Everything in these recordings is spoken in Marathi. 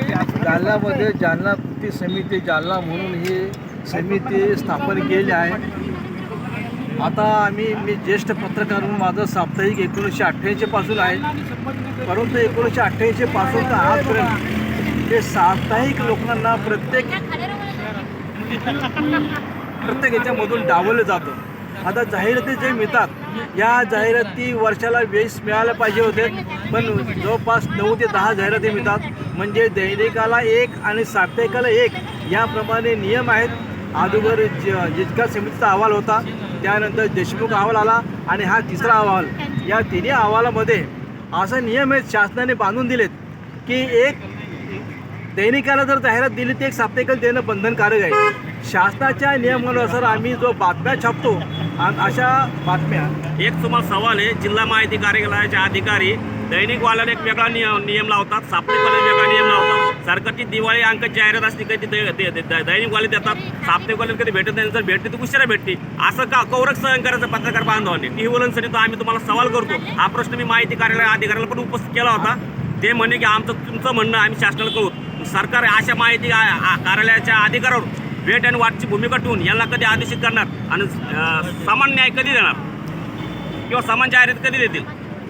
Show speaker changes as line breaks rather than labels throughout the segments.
जालनामध्ये जालना कृती समिती जालना म्हणून ही समिती स्थापन केली आहे. आता आम्ही मी ज्येष्ठ पत्रकार म्हणून माझं साप्ताहिक एकोणीसशे अठ्ठ्याऐंशी पासून आहे. परंतु एकोणीसशे अठ्ठ्याऐंशी पासून तर आजपर्यंत हे साप्ताहिक लोकांना प्रत्येक प्रत्येक याच्यामधून डावलं जातं. आता जाहिराती जे मिळतात या जाहिराती वर्षाला वीस मिळायला पाहिजे होते. पण जवळपास नऊ ते दहा जाहिराती मिळतात. म्हणजे दैनिकाला एक आणि साप्ताहिकाला एक याप्रमाणे नियम आहेत. अगोदर ज जितका समितीचा अहवाल होता त्यानंतर देशमुख अहवाल आला आणि हा तिसरा अहवाल. या तिन्ही अहवालामध्ये असा नियम आहेत शासनाने बांधून दिलेत की एक दैनिकाला जर जाहिरात दिली ती एक साप्ताहिकाला देणं बंधनकारक आहे. शासनाच्या नियमानुसार आम्ही जो बातम्या छापतो आणि अशा बातम्या
एक तुम्हाला सवाल आहे जिल्हा माहिती कार्यालयाचे अधिकारी दैनिकवाल्याने एक वेगळा नियम नियम लावतात साप्ताहिकवाल्याला वेगळा नियम लावतात. सरकारची दिवाळी अंक जाहिरात असते कधी दैनिकवाले देतात. साप्ताहिकवाल्याला कधी भेटत नाही जर भेटते तर उशिरा भेटते. असं का कौरक सहन करायचं पत्रकार बांधवांनी? टी व्ही तो आम्ही तुम्हाला सवाल करतो. हा प्रश्न मी माहिती कार्यालय अधिकाऱ्याला पण उपस्थित केला होता. ते म्हणे की आमचं तुमचं म्हणणं आम्ही शासनाला कळू सरकार अशा माहिती कार्यालयाच्या अधिकारावर वेट आणि वाटची भूमिका ठेवून यांना कधी आदेशित करणार आणि समान न्याय कधी देणार? किंवा समान जाहिरात कधी देतील?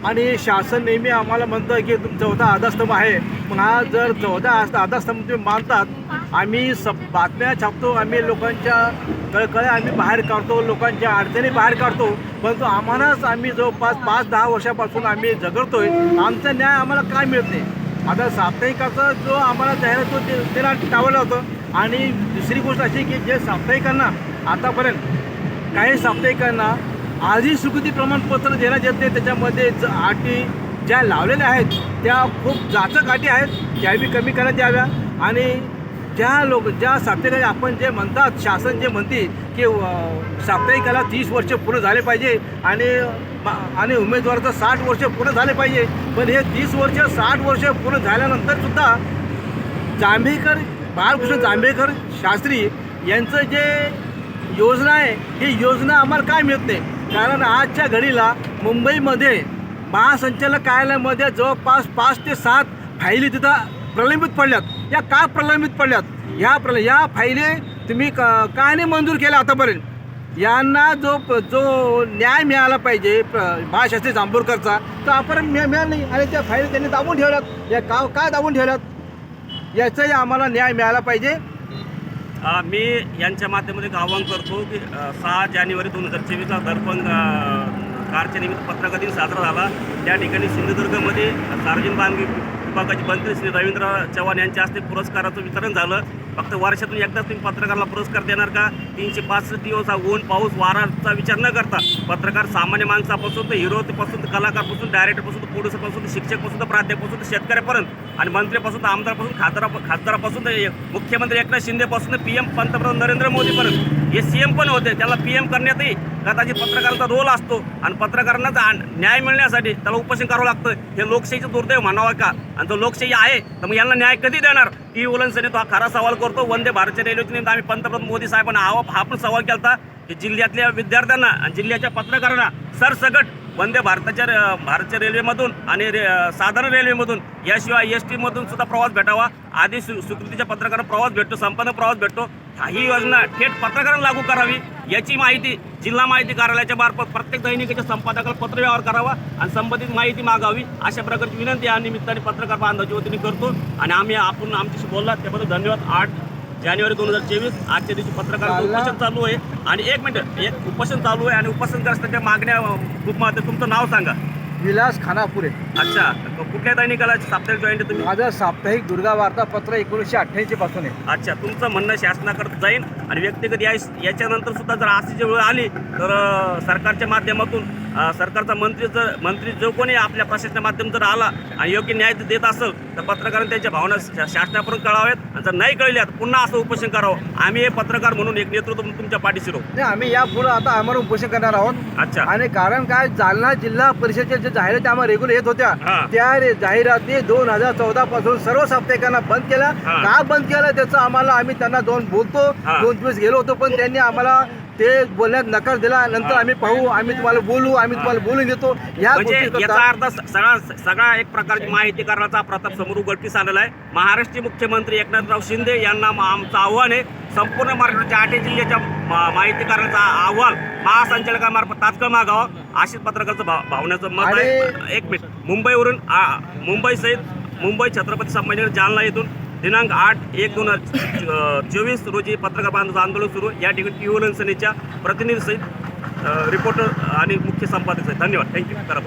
आणि शासन नेहमी आम्हाला म्हणतं की तुम चौथा आधास्तंभ आहे. पण हा जर चौदा आधारस्तंभ तुम्ही मानतात आम्ही सब बातम्या छापतो आम्ही लोकांच्या कळकळ्या आम्ही बाहेर काढतो लोकांच्या अडचणी बाहेर काढतो. परंतु आम्हालाच आम्ही जवळपास पाच दहा वर्षापासून आम्ही झगडतोय. आमचा न्याय आम्हाला काय मिळत नाही? आता साप्ताहिकाचा जो आम्हाला जाहिरात तो ते- त्याला टावलं होतं. आणि दुसरी गोष्ट अशी की जे साप्ताहिकांना आतापर्यंत काही साप्ताहिकांना आधी स्वीकृती प्रमाणपत्र देण्यात येत. नाही त्याच्यामध्ये ज- अटी ज्या लावलेल्या आहेत त्या खूप जाचक अटी आहेत. त्याही कमी करण्यात याव्या. आणि ज्या लोक ज्या साप्ताहिकाला आपण जे म्हणतात शासन जे म्हणते की साप्ताहिकाला तीस वर्ष पूर्ण झाले पाहिजे आणि आणि उमेदवाराचं साठ वर्ष पूर्ण झाले पाहिजे. पण हे तीस वर्ष साठ वर्ष पूर्ण झाल्यानंतर सुद्धा जांभेकर बाळकृष्ण जांभेकर शास्त्री यांचं जे योजना आहे ही योजना आम्हाला काय मिळत नाही? कारण आजच्या घडीला मुंबईमध्ये महासंचालक कार्यालयामध्ये जवळपास पाच ते सात फायली तिथं प्रलंबित पडल्यात. या का प्रलंबित पडल्यात? ह्या प्रल या फायली तुम्ही क काय नाही मंजूर केल्या आतापर्यंत? यांना जो जो न्याय मिळाला पाहिजे महाशास्त्री जांभूरकरचा तो आपण मिळा मिळाला नाही. आणि त्या फायली त्यांनी दाबून ठेवल्यात. या का काय दाबून ठेवल्यात? याचाही आम्हाला न्याय मिळाला पाहिजे.
मी यांच्या माध्यमातून एक आवाहन करतो की सहा जानेवारी दोन हजार चोवीसला दर्पण कारच्या निमित्त पत्रकार दिन साजरा झाला. त्या ठिकाणी सिंधुदुर्गमध्ये सार्वजनिक बांधकाम विभागाचे मंत्री श्री रवींद्र चव्हाण यांच्या हस्ते पुरस्काराचं वितरण झालं. फक्त वर्षातून एकदाच तुम्ही पत्रकाराला पुरस्कार देणार का? तीनशे पासष्ट दिवस हा ऊन पाऊस वाराचा विचार न करता. पत्रकार सामान्य माणसापासून तर हिरोपासून तर कलाकारपासून डायरेक्टरपासून तर प्रोड्युसरपासून तर शिक्षकपासून तर प्राध्यापासून तर शेतकऱ्यापर्यंत आणि मंत्रीपासून तर आमदारपासून खासदारा खासदारापासून तर मुख्यमंत्री एकनाथ शिंदेपासून तर पी एम पंतप्रधान नरेंद्र मोदीपर्यंत. हे सी एम पण होते. त्याला पी एम करण्यातही कदाचित पत्रकारांचा रोल असतो. आणि पत्रकारांना न्याय मिळण्यासाठी त्याला उपोषण करावं लागतं. हे लोकशाहीचं दुर्दैव म्हणावं का? आणि जो लोकशाही आहे तर मग यांना न्याय कधी देणार? टी उलनसरी तो हा खरा सवाल करतो. वंदे भारतच्या रेल्वेच्या निमित्त आम्ही पंतप्रधान मोदी साहेबांना हा हा पण सवाल केला होता की जिल्ह्यातल्या विद्यार्थ्यांना आणि जिल्ह्याच्या पत्रकारांना सरसकट वंदे भारताच्या रे- भारतच्या रेल्वेमधून आणि रे साधारण रेल्वेमधून याशिवाय एस टीमधून सुद्धा प्रवास भेटावा. आधी सु स्वीकृतीच्या पत्रकारांना प्रवास भेटतो संपन्न प्रवास भेटतो. ही योजना थेट पत्रकारांना लागू करावी याची माहिती जिल्हा माहिती कार्यालयाच्या मार्फत प्रत्येक दैनिकाच्या संपादकाला पत्रव्यवहार करावा आणि संबंधित माहिती मागावी. अशा प्रकारची विनंती या निमित्ताने पत्रकार बांधवाच्या वतीने करतो. आणि आम्ही आपण आमच्याशी बोललात त्याबद्दल धन्यवाद. आठ जानेवारी दोन हजार चोवीस आजच्या दिवशी पत्रकार उपोषण चालू आहे. आणि एक मिनिट एक उपोषण चालू आहे आणि उपोषणग्रस्तांच्या मागण्या ग्रुपमध्ये तुमचं नाव सांगा.
विलास खानापुरे.
अच्छा कुठल्या दैनिकाला साप्ताहिक जॉईंट तुम्ही?
माझं साप्ताहिक दुर्गा वार्तापत्र एकोणीसशे अठ्ठ्याऐंशी पासून आहे.
अच्छा तुमचं म्हणणं शासनाकडे जाईल आणि व्यक्तिगत या याच्यानंतर सुद्धा जर जी वेळ आली तर सरकारच्या माध्यमातून सरकारचा मंत्री जर मंत्री जो कोणी आपल्या प्रशासनाच्या माध्यम जर आला आणि योग्य न्याय देत असेल तर पत्रकारांनी त्यांच्या भावना शासनापर्यंत कळाव्यात आणि जर नाही कळल्यात पुन्हा असं उपोषण करावं आम्ही हे पत्रकार म्हणून एक नेतृत्व म्हणून तुमच्या पाठीशी राहू
आम्ही यापुढे आता आम्हाला उपोषण करणार आहोत
अच्छा
आणि कारण काय जालना जिल्हा परिषदेच्या ज्या जाहिराती आम्हाला रेग्युलर येत होत्या. त्या जाहिराती दोन हजार चौदा पासून सर्व साप्ताहिकांना बंद केल्या. का बंद केलं त्याचं आम्हाला आम्ही त्यांना दोन बोलतो. दोन दिवस गेलो होतो पण त्यांनी आम्हाला ते बोलण्यात नकार दिला नंतर आम्ही पाहू आम्ही तुम्हाला बोलू आम्ही तुम्हाला बोलून देतो. ह्या
म्हणजे
गोष्टी
याचा
करता
अर्थ सगळा सगळा एक प्रकारची माहिती करण्याचा प्रताप समोर उघडकीस आलेला आहे. महाराष्ट्रीय मुख्यमंत्री एकनाथराव शिंदे यांना मा- आमचं आव्हान आहे संपूर्ण महाराष्ट्राच्या आठ जिल्ह्याच्या मा- माहिती करण्याचा अहवाल महासंचालकामार्फत तात्काळ मागावा. अशीच पत्रकाराचं भाव भावण्याचं मत आहे. एक मिनिट. मुंबईवरून आ- मुंबईसहित मुंबई छत्रपती संभाजीनगर जालना येथून दिनांक आठ एक दोन हजार चोवीस रोजी पत्रकार बांधवाचं आंदोलन सुरू. या ठिकाणी युवलन सेनेच्या प्रतिनिधीसहित रिपोर्टर आणि मुख्य संपादक सहित. धन्यवाद. थँक्यू करा